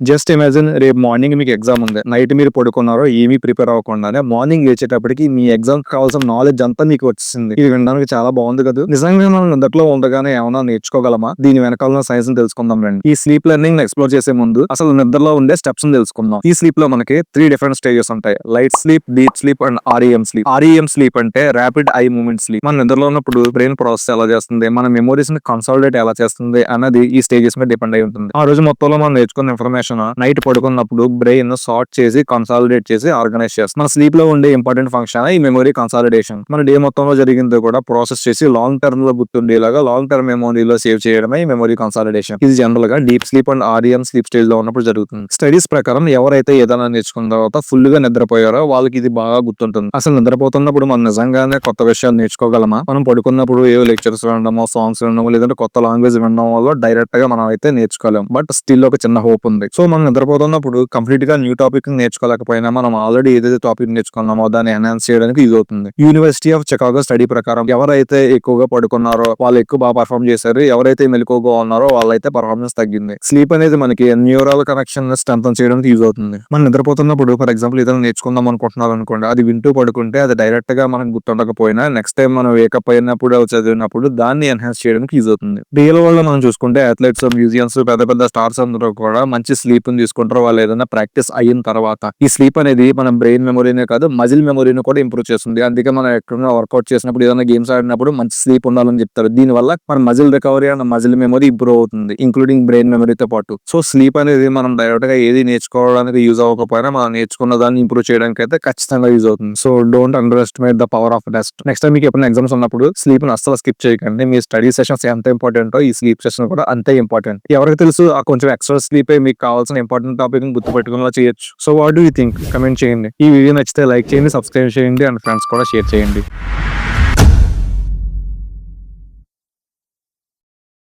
Just imagine రేపు morning మీకు exam ఉంది. నైట్ మీరు పడుకున్నారో ఏమీ ప్రిపేర్ అవ్వకుండానే మార్నింగ్ లేచేటప్పటికి మీ ఎగ్జామ్ కావాల్సిన నాలెడ్జ్ అంతా మీకు వచ్చింది ఇది వినడానికి చాలా బాగుంది కదా. నిజంగా మనం నిద్రలో ఉండగానే ఏమైనా నేర్చుకోగలమా? దీని వెనకాల సైన్స్ తెలుసుకుందాం రండి. ఈ స్లీప్ లెర్నింగ్ ఎక్స్ప్లోర్ చేసే ముందు అసలు నిద్రలో ఉండే స్టెప్స్ తెలుసుకుందాం. ఈ స్లీప్లో మనకి త్రీ డిఫరెంట్ స్టేజెస్ ఉంటాయి. Light sleep deep sleep and REM sleep REM sleep అంటే ర్యాపిడ్ ఐ మూమెంట్ స్లీప్ మన నిద్రలో ఉన్నప్పుడు బ్రెయిన్ ప్రాసెస్ ఎలా చేస్తుంది? మన మెమోరీస్ని కన్సాలిడేట్ ఎలా చేస్తుంది? అన్నది ఈ స్టేజెస్ మీద డిపెండ్ అయి ఉంటుంది. ఆ రోజు మొత్తంలో మనం నేర్చుకున్న ఇన్ఫర్మేషన్ నైట్ పడుకున్నప్పుడు బ్రెయిన్ సార్ట్ చేసి కన్సాలిడేట్ చేసి ఆర్గనైజ్ చేస్తుంది. మన స్లీప్లో ఉండే ఇంపార్టెంట్ ఫంక్షన్ ఈ మెమరీ కన్సాలిడేషన్ మన డే మొత్తంలో జరిగింది కూడా ప్రాసెస్ చేసి లాంగ్ టర్మ్లో గుర్తుండేలాగా లాంగ్ టర్మ్ మెమోరీలో సేవ్ చేయడమే ఈ మెమరీ కన్సాలిడేషన్ ఇది జనరల్గా deep sleep and RM sleep స్టేజ్లో ఉన్నప్పుడు జరుగుతుంది. స్టడీస్ ప్రకారం ఎవరైతే ఏదైనా నేర్చుకున్న తర్వాత ఫుల్గా నిద్రపోయారో వాళ్ళకి ఇది బాగా గుర్తుంటుంది. అసలు నిద్రపోతున్నప్పుడు మనం నిజంగానే కొత్త విషయాలు నేర్చుకోగలమా? మనం పడుకున్నప్పుడు ఏ లెక్చర్స్ వినడమో సాంగ్స్ వినడమో లేదంటే కొత్త లాంగ్వేజ్ వినడం వల్ల డైరెక్ట్గా మనం అయితే నేర్చుకోలేం. బట్ స్టిల్ ఒక చిన్న హోప్ ఉంది. సో మనం నిద్రపోతున్నప్పుడు కంప్లీట్గా న్యూ టాపిక్ నేర్చుకోలేకపోయినా మనం ఆల్రెడీ ఏదైతే టాపిక్ నేర్చుకున్నామో దాన్ని ఎన్హాన్స్ చేయడానికి యూజ్ అవుతుంది. యూనివర్సిటీ ఆఫ్ చికాగో స్టడీ ప్రకారం ఎవరైతే ఎక్కువగా పడుకున్నారో వాళ్ళు ఎక్కువ బాగా పర్ఫామ్ చేశారు ఎవరైతే మెలకువగా ఉన్నారో వాళ్ళైతే పర్ఫార్మెన్స్ తగ్గింది. స్లీప్ అనేది మనకి న్యూరల్ కనెక్షన్ స్ట్రెంగ్ చేయడానికి యూజ్ అవుతుంది. మనం నిద్రపోతున్నప్పుడు ఫర్ ఎగ్జాంపుల్ ఏదైనా నేర్చుకుందాం అనుకుంటున్నారు అనుకోండి అది వింటూ పడుకుంటే అది డైరెక్ట్గా మనకు గుర్తుండకపోయినా నెక్స్ట్ టైం మనం వేకప్ అయినప్పుడు చదివినప్పుడు దాన్ని ఎన్హాన్స్ చేయడానికి యూజ్ అవుతుంది. రియల్ వరల్డ్ మనం చూసుకుంటే అథ్లెట్స్ మ్యూజియంస్ పెద్ద పెద్ద స్టార్స్ అందరూ కూడా మంచి స్లీప్ తీసుకుంటారు వాళ్ళు ఏదైనా ప్రాక్టీస్ అయిన తర్వాత ఈ స్లీప్ అనేది మన బ్రెయిన్ మెమొరీనే కాదు మజిల్ మెమొరీని కూడా ఇంప్రూవ్ చేస్తుంది. అందుకే మనం ఎక్కడైనా వర్కౌట్ చేసినప్పుడు ఏదైనా గేమ్స్ ఆడినప్పుడు మంచి స్లీప్ ఉండాలని చెప్తారు. దీని వల్ల మన muscle recovery and muscle memory improve అవుతుంది ఇంక్లూడింగ్ బ్రెయిన్ మెమరీతో పాటు. సో స్లీప్ అనేది మనం డైరెక్ట్గా ఏది నేర్చుకోవడానికి యూజ్ అవ్వకపోయినా మనం నేర్చుకున్న దాన్ని ఇంప్రూవ్ చేయడానికి అయితే ఖచ్చితంగా యూజ్ అవుతుంది. So don't underestimate the power of rest next time మీకు ఎప్పుడైనా ఎగ్జామ్స్ ఉన్నప్పుడు స్లీప్ అస్సలు స్కిప్ చేయకండి. మీ స్టడీ సెషన్స్ ఎంత ఇంపార్టెంటో ఈ స్లీప్ సెషన్ కూడా అంతే ఇంపార్టెంట్ ఎవరికి తెలుసు ఆ కొంచెం ఎక్స్ట్రా స్లీపే మీకు కావాల్సిన ఇంపార్టెంట్ టాపిక్ గుర్తుపెట్టుకునేలా చేయొచ్చు. So what do you think comment చేయండి. ఈ వీడియో నచ్చితే లైక్ చేయండి సబ్స్క్రైబ్ చేయండి అండ్ ఫ్రెండ్స్ కూడా షేర్ చేయండి.